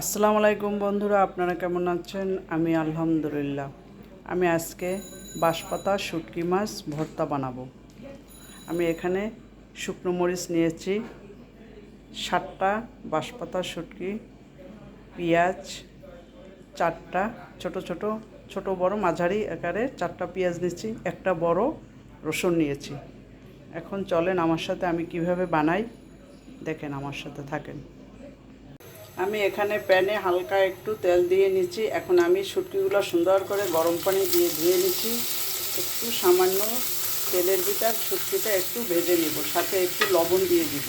আসসালামু আলাইকুম বন্ধুরা, আপনারা কেমন আছেন? আমি আলহামদুলিল্লাহ। আমি আজকে বাঁশপাতা, শুটকি মাছ, ভর্তা বানাবো। আমি এখানে শুকনো মরিচ নিয়েছি, সাতটা বাঁশপাতা, শুটকি, পেঁয়াজ, চারটা ছোট ছোট ছোট বড় মাঝারি আকারে চারটা পেঁয়াজ নিয়েছি, একটা বড় রসুন নিয়েছি। এখন চলেন আমার সাথে আমি কীভাবে বানাই, দেখেন আমার সাথে থাকেন। আমি এখানে প্যানে হালকা একটু তেল দিয়ে নিচ্ছি। এখন আমি শুটকিগুলো সুন্দর করে গরম পানি দিয়ে ধুয়ে নিচ্ছি। একটু সামান্য তেলের ভিতর শুটকিটা একটু ভেজে নিব, সাথে একটু লবণ দিয়ে দিব।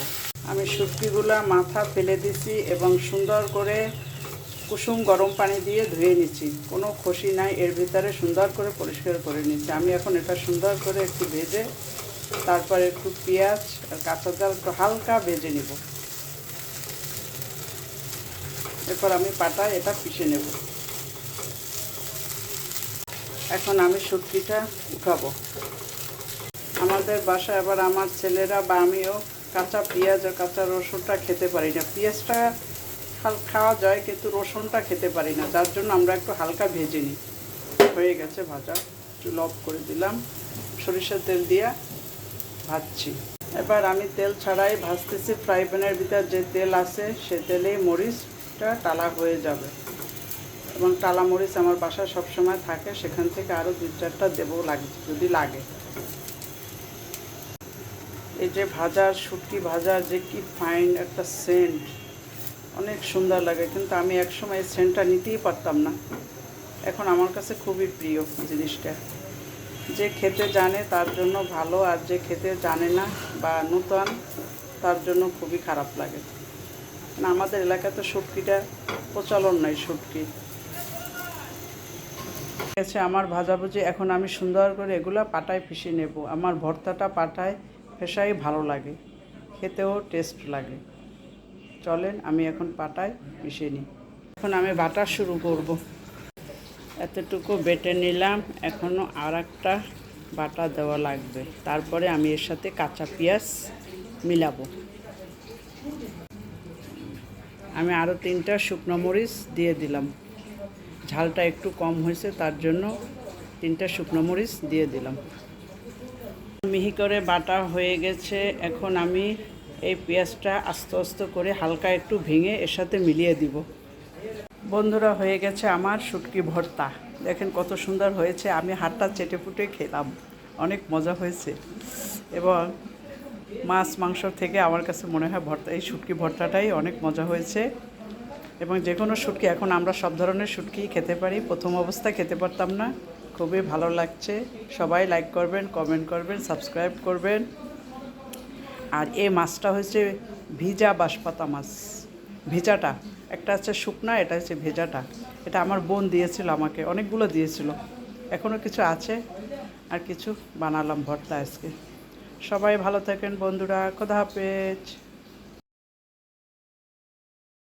আমি শুটকিগুলো মাথা ফেলে দিছি এবং সুন্দর করে কুসুম গরম পানি দিয়ে ধুয়ে নিচ্ছি। কোনো খসি নাই, এর ভিতরে সুন্দর করে পরিষ্কার করে নিচ্ছি। আমি এখন এটা সুন্দর করে একটু ভেজে, তারপরে একটু পেঁয়াজ আর কাঁচা জাল একটু হালকা ভেজে নিব। এরপর আমি পাটায় এটা পিষে নেব। এখন আমি শুটকিটা উঠাবো। আমাদের বাসায় আবার আমার ছেলেরা বা আমিও কাঁচা পেঁয়াজ আর কাঁচা রসুনটা খেতে পারি না। পেঁয়াজটা খাওয়া যায় কিন্তু রসুনটা খেতে পারি না। যার জন্য আমরা একটু হালকা ভেজে নিই। হয়ে গেছে ভাজা। একটু লব করে দিলাম। সরিষার তেল দিয়ে ভাজছি। এবার আমি তেল ছাড়াই ভাজতেছি। ফ্রাই প্যানের ভিতর যে তেল আছে সে তেলেই মরিচটা টালা হয়ে যাবে। এবং টালা মরিচ আমার বাসায় সবসময় থাকে, সেখান থেকে আরও দু চারটা দেবো লাগে, যদি লাগে। এই যে ভাজার শুটকি ভাজার যে কি ফাইন একটা সেন্ট অনেক সুন্দর লাগে। কিন্তু আমি একসময় সেন্টটা নিতেই পারতাম না। এখন আমার কাছে খুবই প্রিয় জিনিসটা। যে খেতে জানে তার জন্য ভালো, আর যে খেতে জানে না বা নূতন, তার জন্য খুবই খারাপ লাগে। না আমাদের এলাকাতে শুটকিটা প্রচলন নাই শুটকি আছে, আমার ভাজাভুজি এখন আমি সুন্দর করে এগুলো পাটায় পিষে নেব। আমার ভর্তাটা পাটায় পেশাই ভালো লাগে, খেতেও টেস্ট লাগে। চলেন, আমি এখন পাটায় পিষে নিই। এখন আমি বাটা শুরু করব। এতটুকু বেটে নিলাম, এখনও আর একটা বাটা দেওয়া লাগবে। তারপরে আমি এর সাথে কাঁচা পেঁয়াজ মিলাবো। আমি আরও তিনটা শুকনো মরিচ দিয়ে দিলাম। ঝালটা একটু কম হয়েছে, তার জন্য তিনটা শুকনো মরিচ দিয়ে দিলাম। মিহি করে বাটা হয়ে গেছে, এখন আমি এই পেঁয়াজটা আস্তে আস্তে করে হালকা একটু ভেঙে এর সাথে মিলিয়ে দিব। বন্ধুরা, হয়ে গেছে আমার শুটকি ভর্তা। দেখেন কত সুন্দর হয়েছে, আমি হাতটা চেটে ফুটে খেলাম, অনেক মজা হয়েছে। এবং মাছ, মাংস থেকে আমার কাছে মনে হয় ভর্তা, এই শুটকি ভর্তাটাই অনেক মজা হয়েছে। এবং যে কোনো শুটকি, এখন আমরা সব ধরনের শুটকি খেতে পারি। প্রথম অবস্থায় খেতে পারতাম না। খুবই ভালো লাগছে। সবাই লাইক করবেন, কমেন্ট করবেন, সাবস্ক্রাইব করবেন। আর এই মাছটা হচ্ছে ভিজা বাঁশপাতা মাছ। ভেজাটা। একটা হচ্ছে শুকনা, এটা হচ্ছে ভেজাটা। এটা আমার বোন দিয়েছিল আমাকে, অনেকগুলো দিয়েছিল। এখনও কিছু আছে। আর কিছু বানালাম ভর্তা আজকে। সবাই ভালো থাকেন বন্ধুরা খোদা হাফেজ।